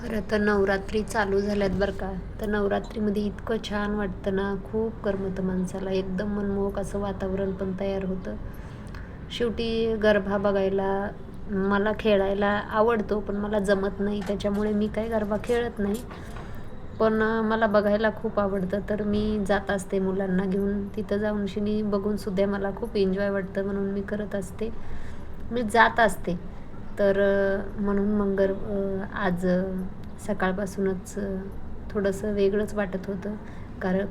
खरं तर नवरात्री चालू झाल्यात बरं का. तर नवरात्रीमध्ये इतकं छान वाटतं ना. खूप करमतं माणसाला. एकदम मनमोहक असं वातावरण पण तयार होतं. शेवटी गरबा बघायला मला खेळायला आवडतो पण मला जमत नाही. त्याच्यामुळे मी काही गरबा खेळत नाही. पण मला बघायला खूप आवडतं. तर मी जात असते मुलांना घेऊन. तिथं जाऊन शिनी बघूनसुद्धा मला खूप एन्जॉय वाटतं म्हणून मी करत असते. मी जात असते. तर म्हणून मंगर आज सकाळपासूनच थोडंसं वेगळंच वाटत होतं. कारण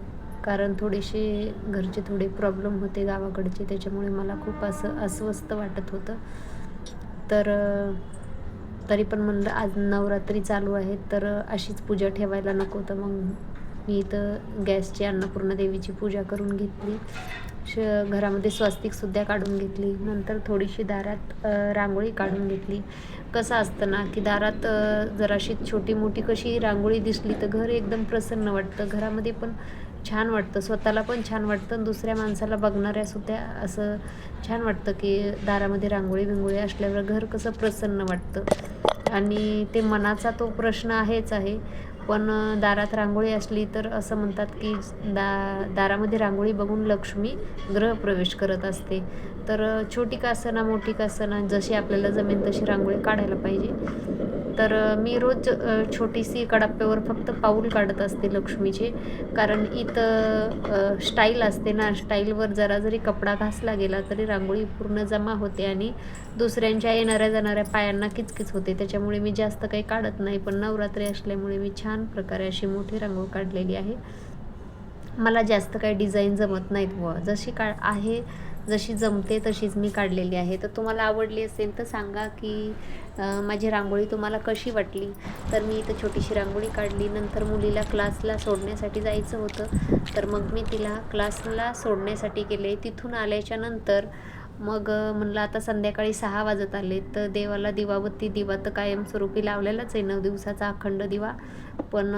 कारण थोडेसे घरचे थोडे प्रॉब्लेम होते गावाकडचे त्याच्यामुळे मला खूप असं अस्वस्थ वाटत होतं. तर तरी पण म्हणलं आज नवरात्री चालू आहे तर अशीच पूजा ठेवायला नको तर मग मी इथं गॅसची अन्नपूर्णा देवीची पूजा करून घेतली. श घरामध्ये स्वस्तिकसुद्धा काढून घेतली. नंतर थोडीशी दारात रांगोळी काढून घेतली. कसं असतं ना की दारात जराशी छोटी मोठी कशी रांगोळी दिसली तर घर एकदम प्रसन्न वाटतं. घरामध्ये पण छान वाटतं. स्वतःला पण छान वाटतं दुसऱ्या माणसाला बघणाऱ्यासुद्धा असं छान वाटतं की दारामध्ये रांगोळी बिंगोळी असल्यावर घर कसं प्रसन्न वाटतं. आणि ते मनाचा तो प्रश्न आहेच आहे. पण दारात रांगोळी असली तर असं म्हणतात की दा दारामध्ये रांगोळी बघून लक्ष्मी गृहप्रवेश करत असते. तर छोटी का असना मोठी का असना जशी आपल्याला जमेल तशी रांगोळी काढायला पाहिजे. तर मी रोज छोटीशी कडाप्प्यावर फक्त पाऊल काढत असते लक्ष्मीचे. कारण इथं स्टाईल असते ना स्टाईलवर जरा जरी कपडा घासला गेला तरी रांगोळी पूर्ण जमा होते आणि दुसऱ्यांच्या येणाऱ्या जाणाऱ्या पायांना किचकिच होते. त्याच्यामुळे मी जास्त काही काढत नाही पण नवरात्री असल्यामुळे मी छान प्रकारे अशी मोठी रांगोळी काढलेली आहे. मला जास्त काही डिझाईन जमत नाहीत बुवा. जशी का आहे जशी जमते तशीच मी काढलेली आहे. तर तुम्हाला आवडली असेल तर सांगा की माझी रांगोळी तुम्हाला कशी वाटली? तर मी इथं छोटीशी रांगोळी काढली. नंतर मुलीला क्लासला सोडण्यासाठी जायचं होतं. तर मग मी तिला क्लासला सोडण्यासाठी गेले. तिथून आल्याच्यानंतर मग म्हणलं आता संध्याकाळी सहा वाजत आले तर देवाला दिवाबत्ती दिवा तर कायमस्वरूपी लावलेलाच आहे. नऊ दिवसाचा अखंड दिवा. पण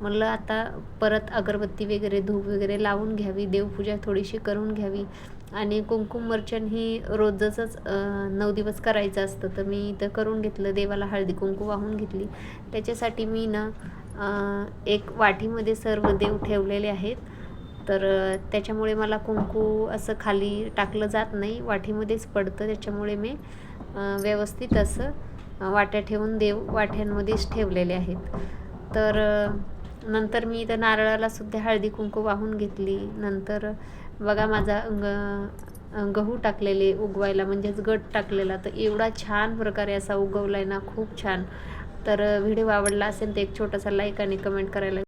म्हणलं आता परत अगरबत्ती वगैरे धूप वगैरे लावून घ्यावी देवपूजा थोडीशी करून घ्यावी. आणि कुंकुम मर्चन ही रोजचंच नऊ दिवस करायचं असतं. तर मी इथं करून घेतलं देवाला हळदी कुंकू वाहून घेतली. त्याच्यासाठी मी ना एक वाटीमध्ये सर्व देव ठेवलेले आहेत. तर त्याच्यामुळे मला कुंकू असं खाली टाकलं जात नाही. वाटीमध्येच पडतं. त्याच्यामुळे मी व्यवस्थित असं वाट्या ठेवून देव वाट्यांमध्येच ठेवलेले आहेत. तर नंतर मी इथं नारळाला सुद्धा हळदी कुंकू वाहून घेतली. नंतर बघा माझा ग गहू टाकलेले उगवायला म्हणजेच गट टाकलेला. तर एवढा छान प्रकारे असा उगवला आहे ना खूप छान. तर व्हिडिओ आवडला असेल तर एक छोटासा लाईक आणि कमेंट करायला